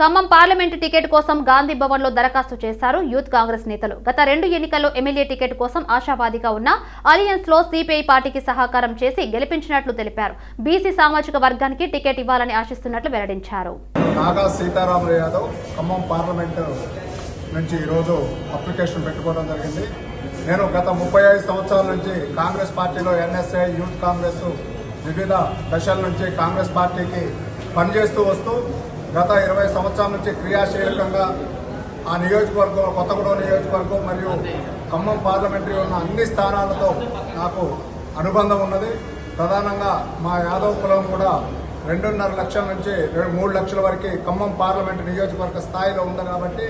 Khammam parliament ticket కోసం గాంధీ భవన్లో దరఖాస్తు చేశారు యూత్ కాంగ్రెస్ నేతలు. గత రెండు ఎన్నికల్లో ఎమ్మెల్యే టికెట్ కోసం ఆశావాదిగా ఉన్న అలియన్స్లో సిపిఐ పార్టీకి సహకారం చేసి గెలిపించినట్లు తెలిపారు. బీసీ సామాజిక వర్గానికి టికెట్ ఇవ్వాలని ఆశిస్తున్నట్లు వెల్లడించారు. నాగా సీతారాములు యాదవ్ ఖమ్మం పార్లమెంటు నుంచి ఈరోజు అప్లికేషన్ పెట్టుకోవడం జరిగింది. నేను గత ముప్పై ఐదు సంవత్సరాల నుంచి కాంగ్రెస్ పార్టీలో ఎన్ఎస్ఐ యూత్ కాంగ్రెస్ వివిధ దశల నుంచి కాంగ్రెస్ పార్టీకి పనిచేస్తూ వస్తూ గత ఇరవై సంవత్సరాల నుంచి క్రియాశీలకంగా ఆ నియోజకవర్గం కొత్తగూడెం నియోజకవర్గం మరియు ఖమ్మం పార్లమెంటరీ ఉన్న అన్ని స్థానాలతో నాకు అనుబంధం ఉన్నది. ప్రధానంగా మా యాదవ్ కులం కూడా రెండున్నర లక్షల నుంచి రెండు మూడు లక్షల వరకు ఖమ్మం పార్లమెంట్ నియోజకవర్గ స్థాయిలో ఉంది కాబట్టి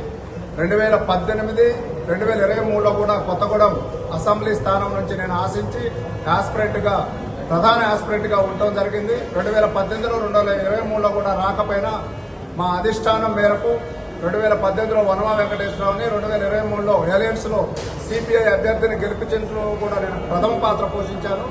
రెండు వేల పద్దెనిమిది రెండు వేల ఇరవై మూడులో కూడా కొత్తగూడెం అసెంబ్లీ స్థానం నుంచి నేను ఆశించి యాస్పిరెంట్గా ప్రధాన యాస్పిరెంట్గా ఉండటం జరిగింది. రెండు వేల పద్దెనిమిదిలో రెండు వేల ఇరవై మూడులో కూడా రాకపోయినా మా అధిష్టానం మేరకు రెండు వేల పద్దెనిమిదిలో వనమా వెంకటేశ్వరరావుని రెండు వేల ఇరవై మూడులో ఎలయన్స్లో సిపిఐ అభ్యర్థిని గెలిపించడంలో కూడా నేను ప్రథమ పాత్ర పోషించాను.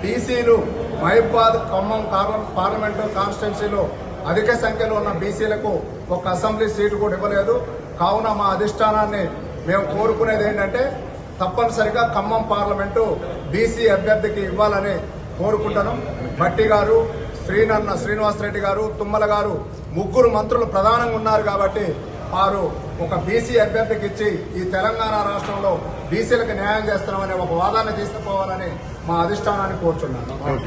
బీసీలు మహిబాద్ ఖమ్మం పార్ల- పార్లమెంటు కాన్స్టిట్యున్సీలో అధిక సంఖ్యలో ఉన్న బీసీలకు ఒక అసెంబ్లీ సీటు కూడా ఇవ్వలేదు. కావున మా అధిష్టానాన్ని మేము కోరుకునేది ఏంటంటే తప్పనిసరిగా ఖమ్మం పార్లమెంటు బీసీ అభ్యర్థికి ఇవ్వాలని కోరుకుంటున్నాం. భట్టి గారు శ్రీనన్న శ్రీనివాసరెడ్డి గారు తుమ్మల గారు ముగ్గురు మంత్రులు ప్రధానంగా ఉన్నారు కాబట్టి వారు ఒక బీసీ అభ్యర్థికి ఇచ్చి ఈ తెలంగాణ రాష్ట్రంలో బీసీలకు న్యాయం చేస్తున్నామనే ఒక వాదాన్ని తీసుకుపోవాలని మా అధిష్టానాన్ని కోరుచున్నాను.